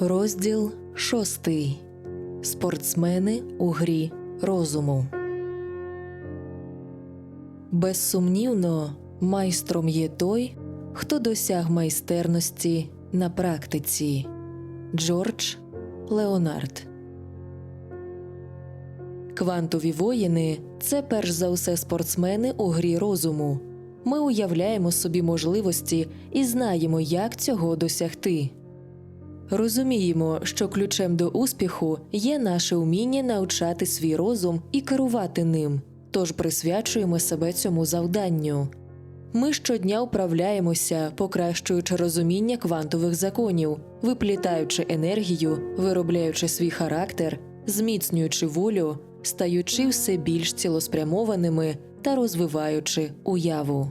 Розділ шостий. Спортсмени у грі розуму. Безсумнівно, майстром є той, хто досяг майстерності на практиці. Джордж Леонард. Квантові воїни це перш за все спортсмени у грі розуму. Ми уявляємо собі можливості і знаємо, як цього досягти. Розуміємо, що ключем до успіху є наше вміння навчати свій розум і керувати ним, тож присвячуємо себе цьому завданню. Ми щодня управляємося, покращуючи розуміння квантових законів, виплітаючи енергію, виробляючи свій характер, зміцнюючи волю, стаючи все більш цілеспрямованими та розвиваючи уяву.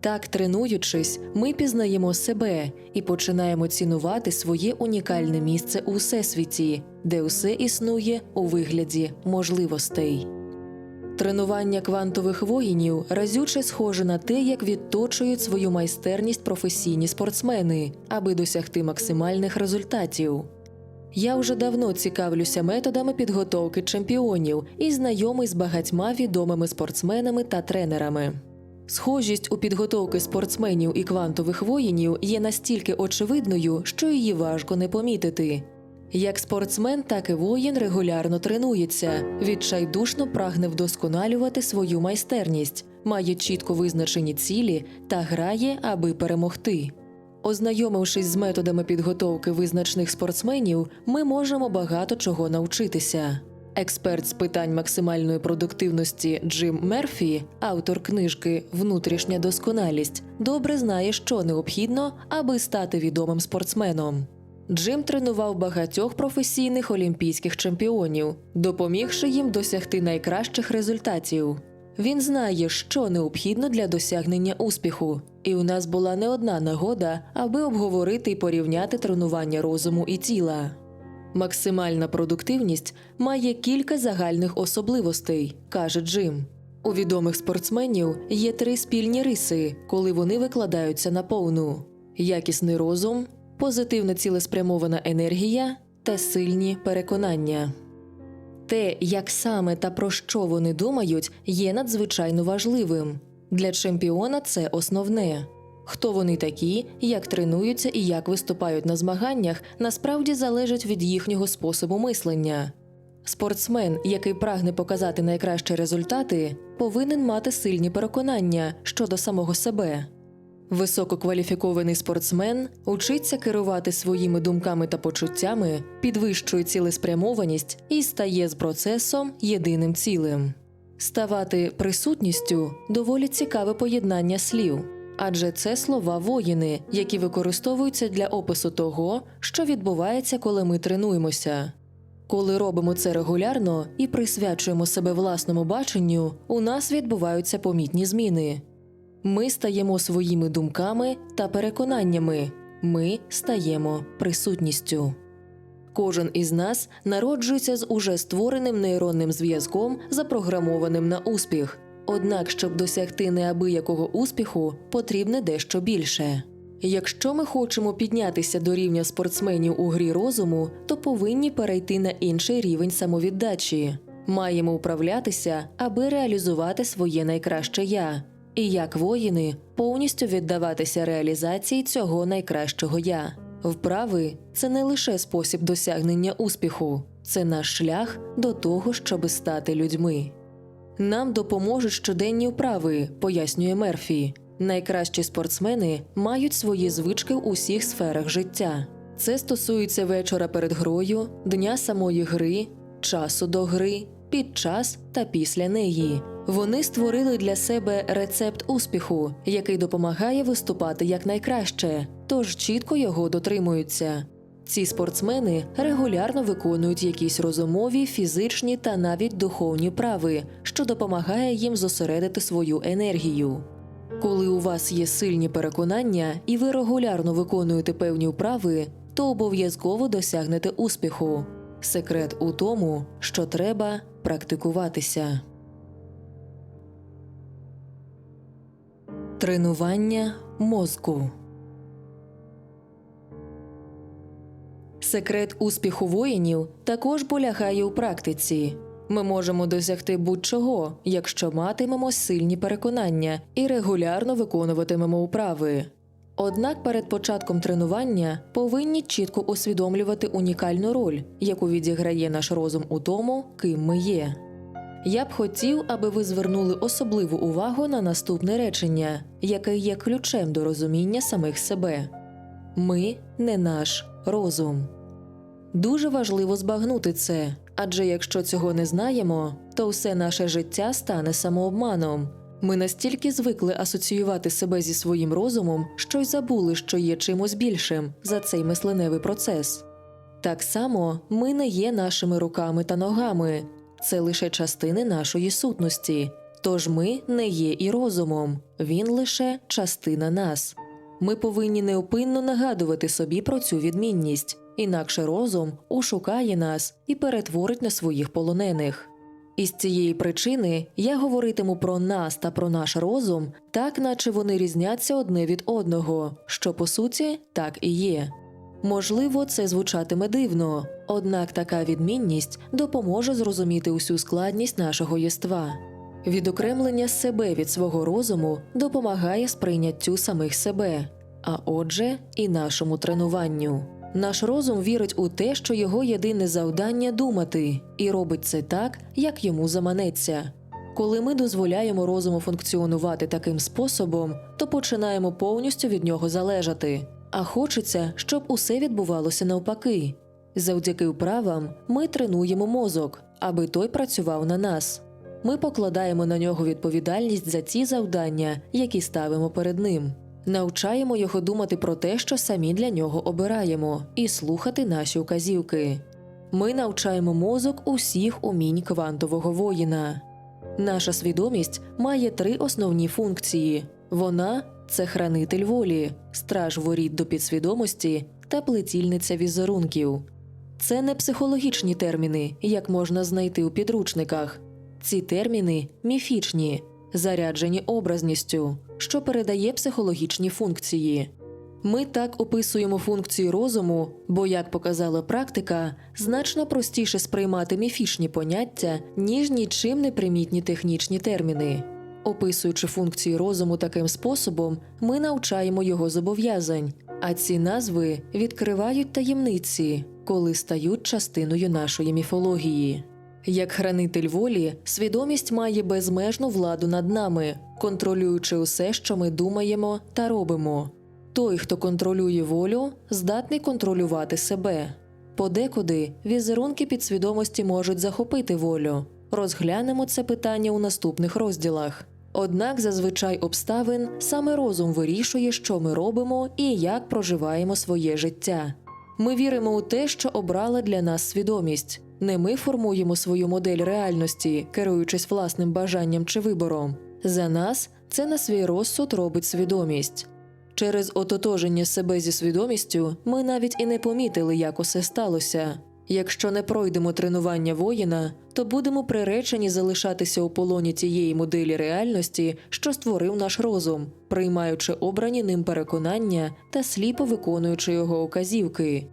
Так, тренуючись, ми пізнаємо себе і починаємо цінувати своє унікальне місце у всесвіті, де усе існує у вигляді можливостей. Тренування квантових воїнів разюче схоже на те, як відточують свою майстерність професійні спортсмени, аби досягти максимальних результатів. Я вже давно цікавлюся методами підготовки чемпіонів і знайомий з багатьма відомими спортсменами та тренерами. Схожість у підготовки спортсменів і квантових воїнів є настільки очевидною, що її важко не помітити. Як спортсмен, так і воїн регулярно тренується, відчайдушно прагне вдосконалювати свою майстерність, має чітко визначені цілі та грає, аби перемогти. Ознайомившись з методами підготовки визначних спортсменів, ми можемо багато чого навчитися. Експерт з питань максимальної продуктивності Джим Мерфі, автор книжки Внутрішня досконалість, добре знає, що необхідно, аби стати відомим спортсменом. Джим тренував багатьох професійних олімпійських чемпіонів, допомігши їм досягти найкращих результатів. Він знає, що необхідно для досягнення успіху, і у нас була не одна нагода, аби обговорити і порівняти тренування розуму і тіла. Максимальна продуктивність має кілька загальних особливостей, каже Джим. У відомих спортсменів є три спільні риси, коли вони викладаються на повну: якісний розум, позитивна цілеспрямована енергія та сильні переконання. Те, як саме та про що вони думають, є надзвичайно важливим. Для чемпіона це основне. Хто вони такі, як тренуються і як виступають на змаганнях, насправді залежить від їхнього способу мислення. Спортсмен, який прагне показати найкращі результати, повинен мати сильні переконання щодо самого себе. Висококваліфікований спортсмен учиться керувати своїми думками та почуттями, підвищує цілеспрямованість і стає з процесом єдиним цілим. Ставати присутністю доволі цікаве поєднання слів, адже це слова воїни, які використовуються для опису того, що відбувається, коли ми тренуємося. Коли робимо це регулярно і присвячуємо себе власному баченню, у нас відбуваються помітні зміни. Ми стаємо своїми думками та переконаннями, ми стаємо присутністю. Кожен із нас народжується з уже створеним нейронним зв'язком, запрограмованим на успіх. Однак, щоб досягти неабиякого успіху, потрібне дещо більше. Якщо ми хочемо піднятися до рівня спортсменів у грі розуму, то повинні перейти на інший рівень самовіддачі. Маємо управлятися, аби реалізувати своє найкраще я. І як воїни повністю віддаватися реалізації цього найкращого я. Вправи це не лише спосіб досягнення успіху, це наш шлях до того, щоби стати людьми. Нам допоможуть щоденні вправи, пояснює Мерфі. Найкращі спортсмени мають свої звички в усіх сферах життя. Це стосується вечора перед грою, дня самої гри, часу до гри, під час та після неї. Вони створили для себе рецепт успіху, який допомагає виступати якнайкраще, тож чітко його дотримуються. Ці спортсмени регулярно виконують якісь розумові, фізичні та навіть духовні вправи, що допомагає їм зосередити свою енергію. Коли у вас є сильні переконання і ви регулярно виконуєте певні вправи, то обов'язково досягнете успіху. Секрет у тому, що треба практикуватися. Тренування мозку. Секрет успіху воїнів також полягає у практиці. Ми можемо досягти будь-чого, якщо матимемо сильні переконання і регулярно виконуватимемо вправи. Однак перед початком тренування повинні чітко усвідомлювати унікальну роль, яку відіграє наш розум у тому, ким ми є. Я б хотів, аби ви звернули особливу увагу на наступне речення, яке є ключем до розуміння самих себе. Ми не наш розум. Дуже важливо збагнути це, адже якщо цього не знаємо, то все наше життя стане самообманом. Ми настільки звикли асоціювати себе зі своїм розумом, що й забули, що є чимось більшим за цей мисленевий процес. Так само ми не є нашими руками та ногами, це лише частини нашої сутності. Тож ми не є і розумом, він лише частина нас. Ми повинні неупинно нагадувати собі про цю відмінність, інакше розум ушукає нас і перетворить на своїх полонених. Із цієї причини я говоритиму про нас та про наш розум, так наче вони різняться одне від одного, що по суті так і є. Можливо, це звучатиме дивно, однак така відмінність допоможе зрозуміти усю складність нашого єства. Відокремлення себе від свого розуму допомагає сприйняттю самих себе, а отже, і нашому тренуванню. Наш розум вірить у те, що його єдине завдання думати, і робить це так, як йому заманеться. Коли ми дозволяємо розуму функціонувати таким способом, то починаємо повністю від нього залежати. А хочеться, щоб усе відбувалося навпаки. Завдяки вправам ми тренуємо мозок, аби той працював на нас. Ми покладаємо на нього відповідальність за ті завдання, які ставимо перед ним. Навчаємо його думати про те, що самі для нього обираємо, і слухати наші указівки. Ми навчаємо мозок усіх умінь квантового воїна. Наша свідомість має три основні функції: вона це хранитель волі, страж воріт до підсвідомості та плетільниця візерунків. Це не психологічні терміни, як можна знайти у підручниках. Ці терміни міфічні, заряджені образністю, що передає психологічні функції. Ми так описуємо функції розуму, бо, як показала практика, значно простіше сприймати міфічні поняття, ніж нічим не примітні технічні терміни. Описуючи функції розуму таким способом, ми навчаємо його зобов'язань, а ці назви відкривають таємниці, коли стають частиною нашої міфології. Як хранитель волі, свідомість має безмежну владу над нами, контролюючи усе, що ми думаємо та робимо. Той, хто контролює волю, здатний контролювати себе. Подекуди візерунки підсвідомості можуть захопити волю. Розглянемо це питання у наступних розділах. Однак зазвичай обставин саме розум вирішує, що ми робимо і як проживаємо своє життя. Ми віримо у те, що обрала для нас свідомість. Не ми формуємо свою модель реальності, керуючись власним бажанням чи вибором. За нас це на свій розсуд робить свідомість. Через ототоження себе зі свідомістю ми навіть і не помітили, як усе сталося. Якщо не пройдемо тренування воїна, то будемо приречені залишатися у полоні тієї моделі реальності, що створив наш розум, приймаючи обрані ним переконання та сліпо виконуючи його указівки.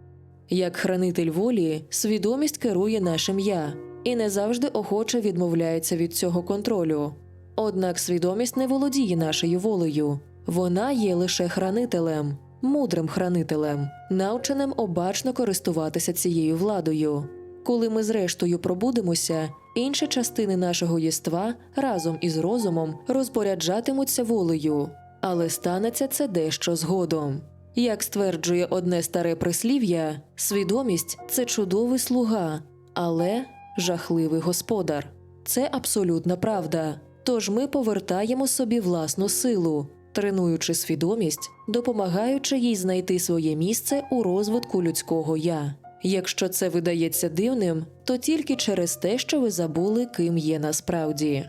Як хранитель волі, свідомість керує нашим я і не завжди охоче відмовляється від цього контролю. Однак свідомість не володіє нашою волею, вона є лише хранителем, мудрим хранителем, навченим обачно користуватися цією владою. Коли ми зрештою пробудемося, інші частини нашого єства разом із розумом розпоряджатимуться волею, але станеться це дещо згодом. Як стверджує одне старе прислів'я, свідомість це чудовий слуга, але жахливий господар. Це абсолютна правда. Тож ми повертаємо собі власну силу, тренуючи свідомість, допомагаючи їй знайти своє місце у розвитку людського я. Якщо це видається дивним, то тільки через те, що ви забули, ким є насправді.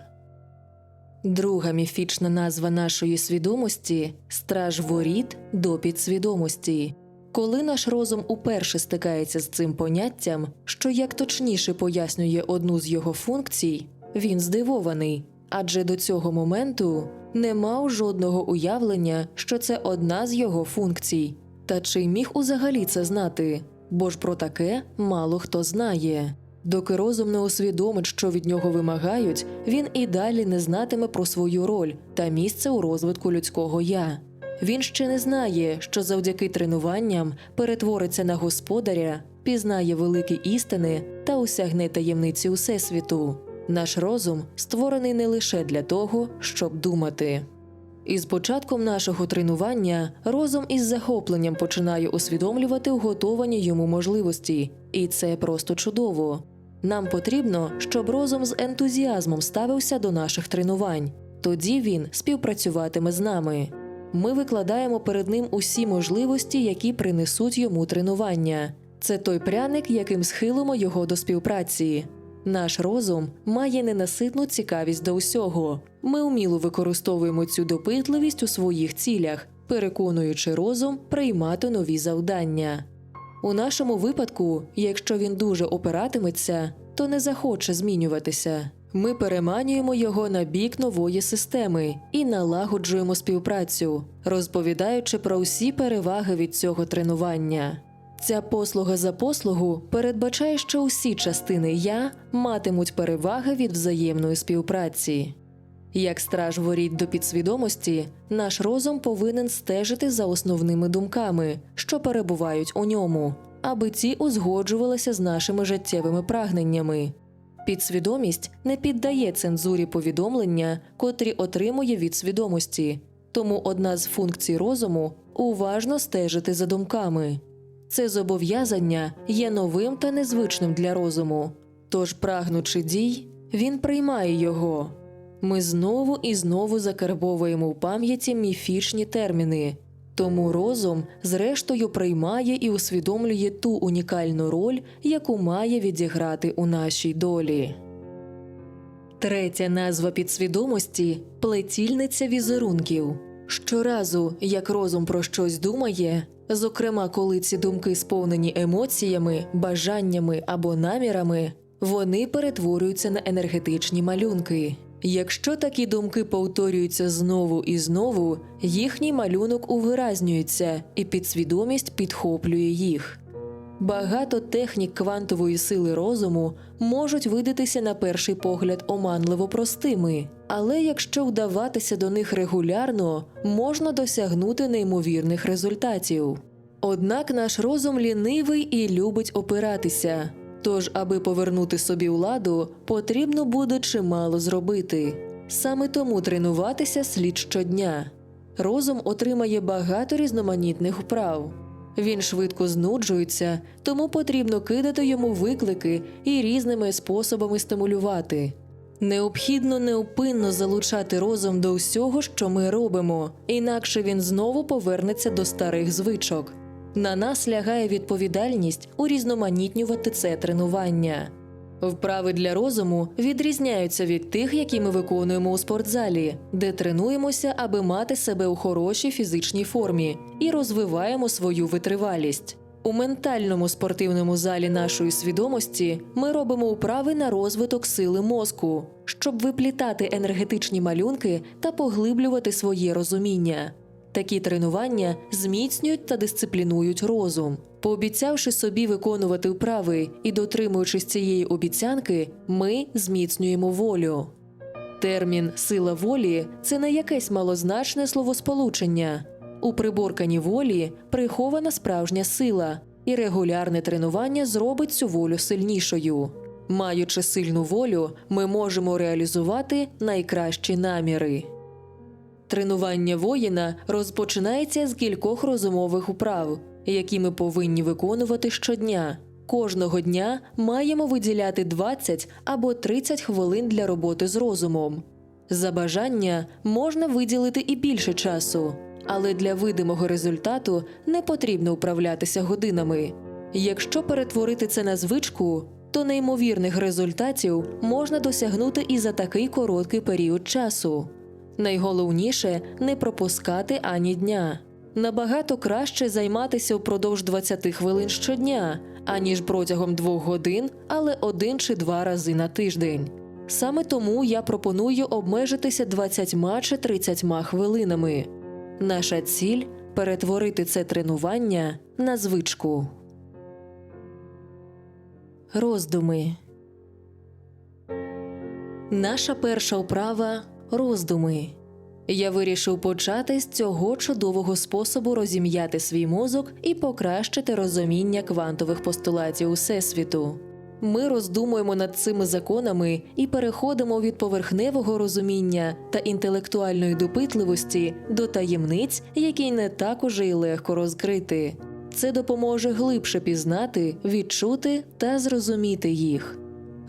Друга міфічна назва нашої свідомості страж воріт до підсвідомості. Коли наш розум уперше стикається з цим поняттям, що як точніше пояснює одну з його функцій, він здивований, адже до цього моменту не мав жодного уявлення, що це одна з його функцій. Та чи міг узагалі це знати? бо ж про таке мало хто знає. Доки розум не усвідомить, що від нього вимагають, він і далі не знатиме про свою роль та місце у розвитку людського я. Він ще не знає, що завдяки тренуванням перетвориться на господаря, пізнає великі істини та усягне таємниці Усесвіту. Наш розум створений не лише для того, щоб думати. Із початком нашого тренування розум із захопленням починає усвідомлювати уготовані йому можливості, і це просто чудово. Нам потрібно, щоб розум з ентузіазмом ставився до наших тренувань. Тоді він співпрацюватиме з нами. Ми викладаємо перед ним усі можливості, які принесуть йому тренування. Це той пряник, яким схилимо його до співпраці. Наш розум має ненаситну цікавість до усього. Ми вміло використовуємо цю допитливість у своїх цілях, переконуючи розум приймати нові завдання. У нашому випадку, якщо він дуже опиратиметься, то не захоче змінюватися. Ми переманюємо його на бік нової системи і налагоджуємо співпрацю, розповідаючи про всі переваги від цього тренування. Ця послуга за послугу передбачає, що усі частини я матимуть переваги від взаємної співпраці. Як страж воріт до підсвідомості, наш розум повинен стежити за основними думками, що перебувають у ньому, аби ті узгоджувалися з нашими життєвими прагненнями. Підсвідомість не піддає цензурі повідомлення, котрі отримує від свідомості, тому одна з функцій розуму уважно стежити за думками. Це зобов'язання є новим та незвичним для розуму. Тож, прагнучи дій, він приймає його. Ми знову і знову закарбовуємо у пам'яті міфічні терміни. Тому розум, зрештою, приймає і усвідомлює ту унікальну роль, яку має відіграти у нашій долі. Третя назва підсвідомості плетільниця візерунків. Щоразу, як розум про щось думає, зокрема, коли ці думки сповнені емоціями, бажаннями або намірами, вони перетворюються на енергетичні малюнки. Якщо такі думки повторюються знову і знову, їхній малюнок увиразнюється, і підсвідомість підхоплює їх. Багато технік квантової сили розуму можуть видатися на перший погляд оманливо простими, але якщо вдаватися до них регулярно, можна досягнути неймовірних результатів. Однак наш розум лінивий і любить опиратися. Тож, аби повернути собі владу, потрібно буде чимало зробити. Саме тому тренуватися слід щодня. Розум отримає багато різноманітних вправ. Він швидко знуджується, тому потрібно кидати йому виклики і різними способами стимулювати. Необхідно неупинно залучати розум до всього, що ми робимо, інакше він знову повернеться до старих звичок. На нас лягає відповідальність урізноманітнювати це тренування. Вправи для розуму відрізняються від тих, які ми виконуємо у спортзалі, де тренуємося, аби мати себе у хорошій фізичній формі і розвиваємо свою витривалість. У ментальному спортивному залі нашої свідомості ми робимо вправи на розвиток сили мозку, щоб виплітати енергетичні малюнки та поглиблювати своє розуміння. Такі тренування зміцнюють та дисциплінують розум. Пообіцявши собі виконувати вправи і дотримуючись цієї обіцянки, ми зміцнюємо волю. Термін сила волі це не якесь малозначне словосполучення. У приборканні волі прихована справжня сила, і регулярне тренування зробить цю волю сильнішою. Маючи сильну волю, ми можемо реалізувати найкращі наміри. Тренування воїна розпочинається з кількох розумових управ, які ми повинні виконувати щодня. Кожного дня маємо виділяти 20 або 30 хвилин для роботи з розумом. За бажання можна виділити і більше часу, але для видимого результату не потрібно управлятися годинами. Якщо перетворити це на звичку, то неймовірних результатів можна досягнути і за такий короткий період часу. Найголовніше не пропускати ані дня. Набагато краще займатися впродовж 20 хвилин щодня, аніж протягом двох годин, але один чи два рази на тиждень. Саме тому я пропоную обмежитися 20 чи 30 хвилинами. Наша ціль перетворити це тренування на звичку. Роздуми. Наша перша вправа роздуми. Я вирішив почати з цього чудового способу розім'яти свій мозок і покращити розуміння квантових постулатів Усесвіту. Ми роздумуємо над цими законами і переходимо від поверхневого розуміння та інтелектуальної допитливості до таємниць, які не так уже й легко розкрити. Це допоможе глибше пізнати, відчути та зрозуміти їх.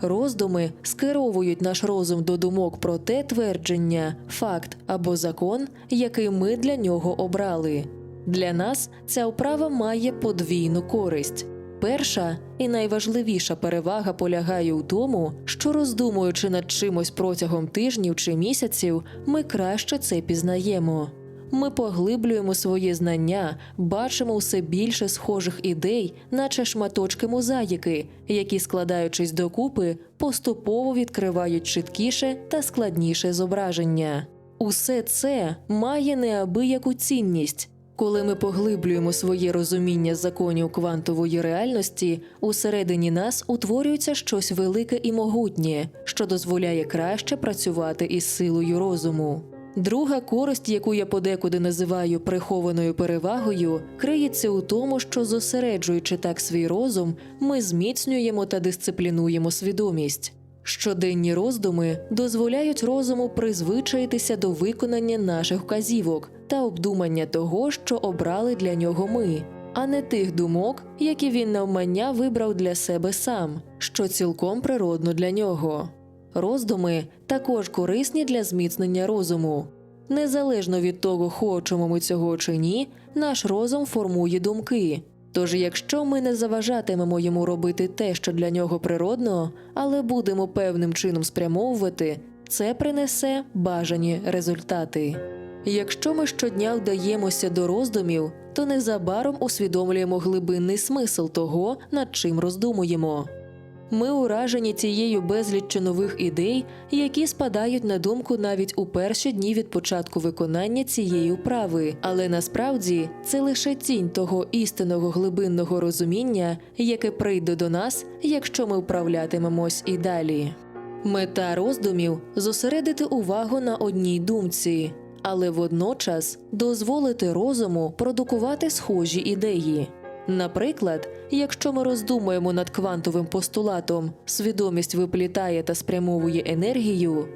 Роздуми скеровують наш розум до думок про те твердження, факт або закон, який ми для нього обрали. Для нас ця вправа має подвійну користь. Перша і найважливіша перевага полягає у тому, що роздумуючи над чимось протягом тижнів чи місяців, ми краще це пізнаємо. Ми поглиблюємо свої знання, бачимо все більше схожих ідей, наче шматочки мозаїки, які, складаючись докупи, поступово відкривають чіткіше та складніше зображення. Усе це має неабияку цінність. Коли ми поглиблюємо своє розуміння законів квантової реальності, усередині нас утворюється щось велике і могутнє, що дозволяє краще працювати із силою розуму. Друга користь, яку я подекуди називаю прихованою перевагою, криється у тому, що зосереджуючи так свій розум, ми зміцнюємо та дисциплінуємо свідомість. Щоденні роздуми дозволяють розуму призвичаїтися до виконання наших вказівок та обдумання того, що обрали для нього ми, а не тих думок, які він навмання вибрав для себе сам, що цілком природно для нього. Роздуми також корисні для зміцнення розуму. Незалежно від того, хочемо ми цього чи ні, наш розум формує думки. Тож, якщо ми не заважатимемо йому робити те, що для нього природно, але будемо певним чином спрямовувати, це принесе бажані результати. Якщо ми щодня вдаємося до роздумів, то незабаром усвідомлюємо глибинний смисл того, над чим роздумуємо. Ми уражені цією безліччю нових ідей, які спадають на думку навіть у перші дні від початку виконання цієї вправи, але насправді це лише тінь того істинного глибинного розуміння, яке прийде до нас, якщо ми вправлятимемось і далі. Мета роздумів зосередити увагу на одній думці, але водночас дозволити розуму продукувати схожі ідеї. Наприклад, якщо ми роздумуємо над квантовим постулатом, свідомість виплітає та спрямовує енергію,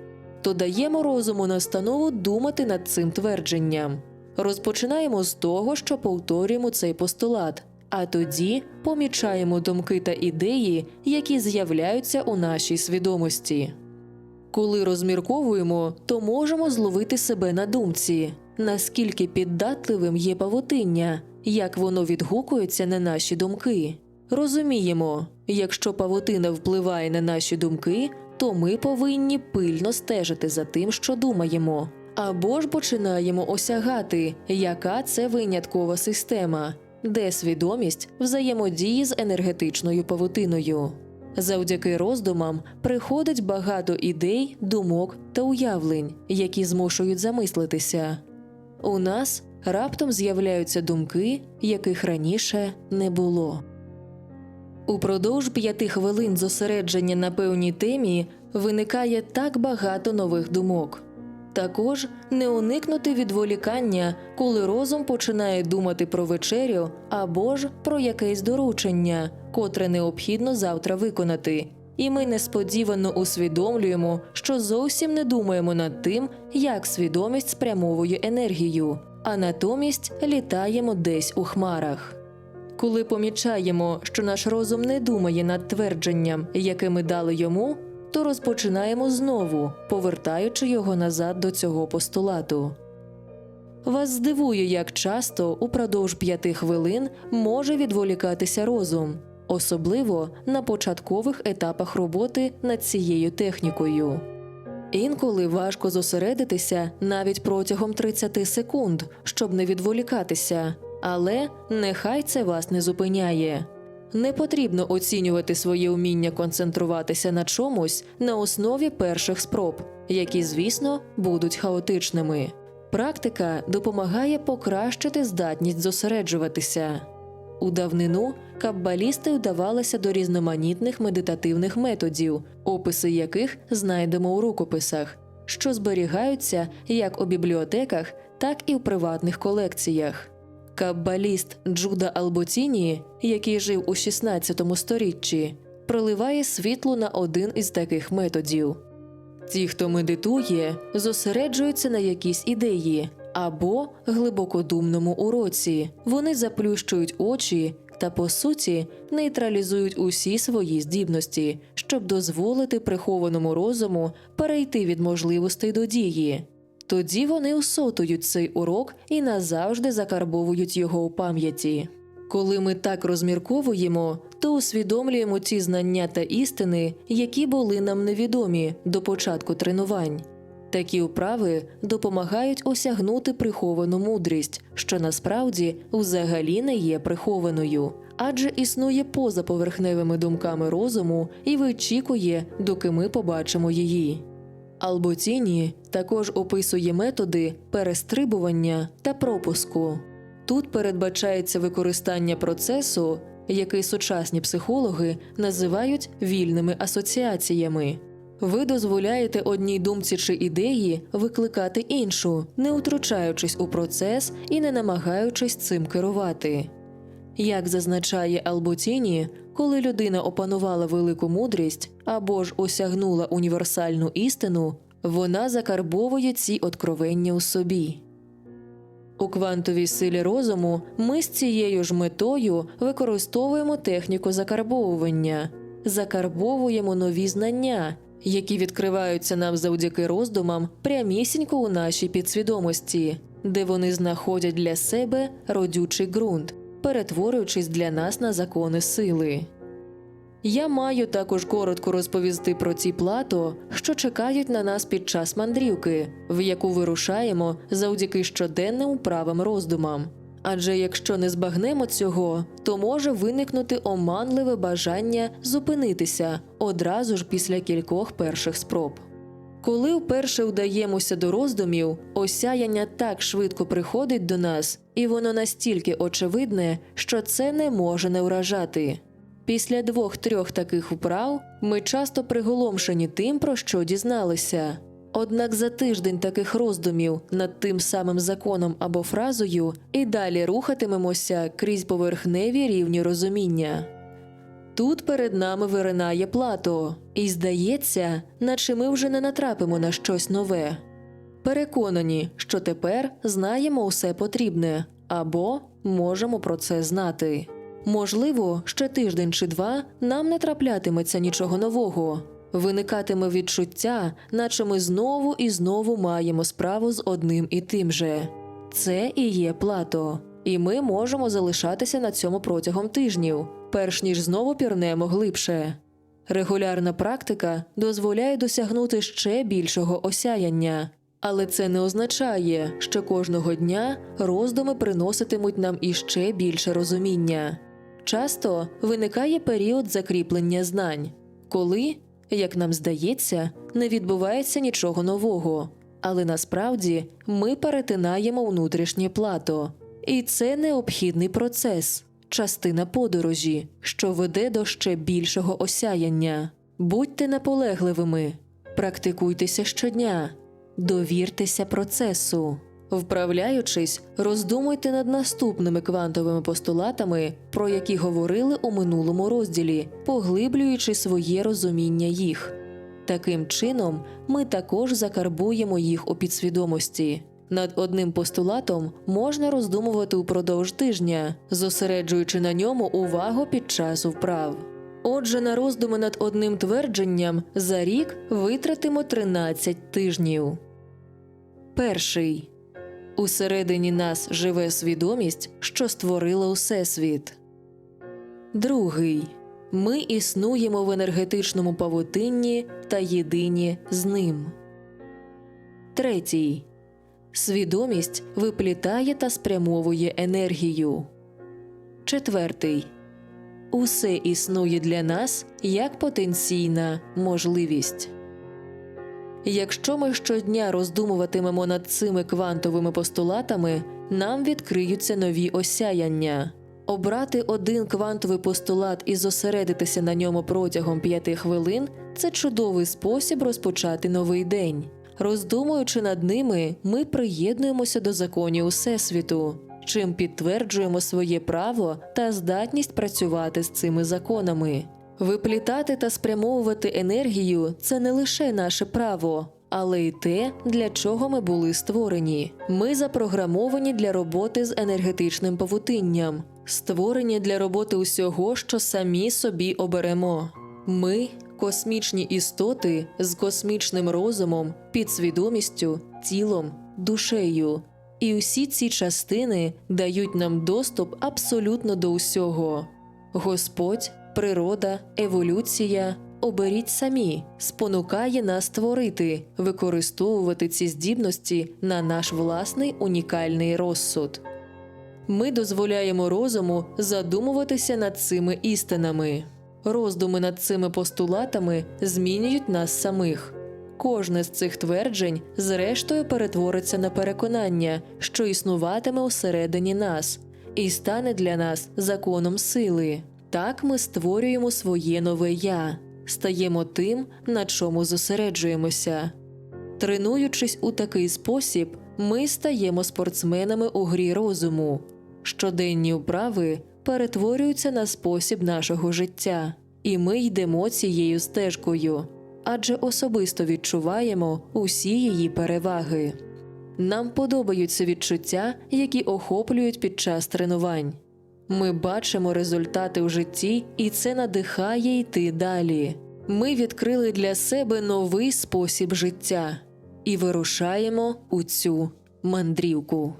то даємо розуму настанову думати над цим твердженням. Розпочинаємо з того, що повторюємо цей постулат, а тоді помічаємо думки та ідеї, які з'являються у нашій свідомості. Коли розмірковуємо, то можемо зловити себе на думці, наскільки піддатливим є павутиння, як воно відгукується на наші думки. Розуміємо, якщо павутина впливає на наші думки, то ми повинні пильно стежити за тим, що думаємо, або ж починаємо осягати, яка це виняткова система, де свідомість взаємодіє з енергетичною павутиною. Завдяки роздумам приходить багато ідей, думок та уявлень, які змушують замислитися. У нас раптом з'являються думки, яких раніше не було. Упродовж п'яти хвилин зосередження на певній темі виникає так багато нових думок. Також не уникнути відволікання, коли розум починає думати про вечерю або ж про якесь доручення, котре необхідно завтра виконати, і ми несподівано усвідомлюємо, що зовсім не думаємо над тим, як свідомість спрямовує енергію, а натомість літаємо десь у хмарах. Коли помічаємо, що наш розум не думає над твердженням, яке ми дали йому, то розпочинаємо знову, повертаючи його назад до цього постулату. Вас здивує, як часто упродовж п'яти хвилин може відволікатися розум, особливо на початкових етапах роботи над цією технікою. Інколи важко зосередитися навіть протягом 30 секунд, щоб не відволікатися, але нехай це вас не зупиняє. Не потрібно оцінювати своє вміння концентруватися на чомусь на основі перших спроб, які, звісно, будуть хаотичними. Практика допомагає покращити здатність зосереджуватися. У давнину каббалісти вдавалися до різноманітних медитативних методів, описи яких знайдемо у рукописах, що зберігаються як у бібліотеках, так і в приватних колекціях. Каббаліст Джуда Алботіні, який жив у 16 сторіччі, проливає світло на один із таких методів. Ті, хто медитує, зосереджуються на якійсь ідеї або глибокодумному уроці. Вони заплющують очі та, по суті, нейтралізують усі свої здібності, щоб дозволити прихованому розуму перейти від можливостей до дії. Тоді вони усотують цей урок і назавжди закарбовують його у пам'яті. Коли ми так розмірковуємо, то усвідомлюємо ті знання та істини, які були нам невідомі до початку тренувань. Такі вправи допомагають осягнути приховану мудрість, що насправді взагалі не є прихованою, адже існує поза поверхневими думками розуму і вичікує, доки ми побачимо її. Алботіні також описує методи перестрибування та пропуску. Тут передбачається використання процесу, який сучасні психологи називають вільними асоціаціями. Ви дозволяєте одній думці чи ідеї викликати іншу, не втручаючись у процес і не намагаючись цим керувати. Як зазначає Алботіні, коли людина опанувала велику мудрість або ж осягнула універсальну істину, вона закарбовує ці откровення у собі. У квантовій силі розуму ми з цією ж метою використовуємо техніку закарбовування, закарбовуємо нові знання, які відкриваються нам завдяки роздумам прямісінько у нашій підсвідомості, де вони знаходять для себе родючий ґрунт, перетворюючись для нас на закони сили. Я маю також коротко розповісти про ті плато, що чекають на нас під час мандрівки, в яку вирушаємо завдяки щоденним правим роздумам. Адже якщо не збагнемо цього, то може виникнути оманливе бажання зупинитися одразу ж після кількох перших спроб. Коли вперше вдаємося до роздумів, осяяння так швидко приходить до нас, і воно настільки очевидне, що це не може не вражати. Після двох-трьох таких вправ ми часто приголомшені тим, про що дізналися. Однак за тиждень таких роздумів над тим самим законом або фразою і далі рухатимемося крізь поверхневі рівні розуміння. Тут перед нами виринає плато, і здається, наче ми вже не натрапимо на щось нове. Переконані, що тепер знаємо усе потрібне або можемо про це знати. Можливо, ще тиждень чи два нам не траплятиметься нічого нового. Виникатиме відчуття, наче ми знову і знову маємо справу з одним і тим же. Це і є плато, і ми можемо залишатися на цьому протягом тижнів, перш ніж знову пірнемо глибше. Регулярна практика дозволяє досягнути ще більшого осяяння, але це не означає, що кожного дня роздуми приноситимуть нам іще більше розуміння. Часто виникає період закріплення знань, коли, як нам здається, не відбувається нічого нового, але насправді ми перетинаємо внутрішнє плато, і це необхідний процес, частина подорожі, що веде до ще більшого осяяння. Будьте наполегливими, практикуйтеся щодня, довіртеся процесу. Вправляючись, роздумуйте над наступними квантовими постулатами, про які говорили у минулому розділі, поглиблюючи своє розуміння їх. Таким чином, ми також закарбуємо їх у підсвідомості. Над одним постулатом можна роздумувати упродовж тижня, зосереджуючи на ньому увагу під час вправ. Отже, на роздуми над одним твердженням за рік витратимо 13 тижнів. Перший Усередині нас живе свідомість, що створила Усесвіт. Другий ми існуємо в енергетичному павутинні та єдині з ним. Третій свідомість виплітає та спрямовує енергію. Четвертий усе існує для нас як потенційна можливість. Якщо ми щодня роздумуватимемо над цими квантовими постулатами, нам відкриються нові осяяння. Обрати один квантовий постулат і зосередитися на ньому протягом п'яти хвилин це чудовий спосіб розпочати новий день. Роздумуючи над ними, ми приєднуємося до законів Усесвіту, чим підтверджуємо своє право та здатність працювати з цими законами. Виплітати та спрямовувати енергію це не лише наше право, але й те, для чого ми були створені. Ми запрограмовані для роботи з енергетичним павутинням, створені для роботи усього, що самі собі оберемо. Ми космічні істоти з космічним розумом, підсвідомістю, тілом, душею. І усі ці частини дають нам доступ абсолютно до усього. Господь, природа, еволюція оберіть самі, спонукає нас творити, використовувати ці здібності на наш власний унікальний розсуд. Ми дозволяємо розуму задумуватися над цими істинами. Роздуми над цими постулатами змінюють нас самих. Кожне з цих тверджень, зрештою, перетвориться на переконання, що існуватиме усередині нас, і стане для нас законом сили. Так ми створюємо своє нове я, стаємо тим, на чому зосереджуємося. Тренуючись у такий спосіб, ми стаємо спортсменами у грі розуму. Щоденні вправи перетворюються на спосіб нашого життя, і ми йдемо цією стежкою, адже особисто відчуваємо усі її переваги. Нам подобаються відчуття, які охоплюють під час тренувань. Ми бачимо результати у житті, і це надихає йти далі. Ми відкрили для себе новий спосіб життя і вирушаємо у цю мандрівку.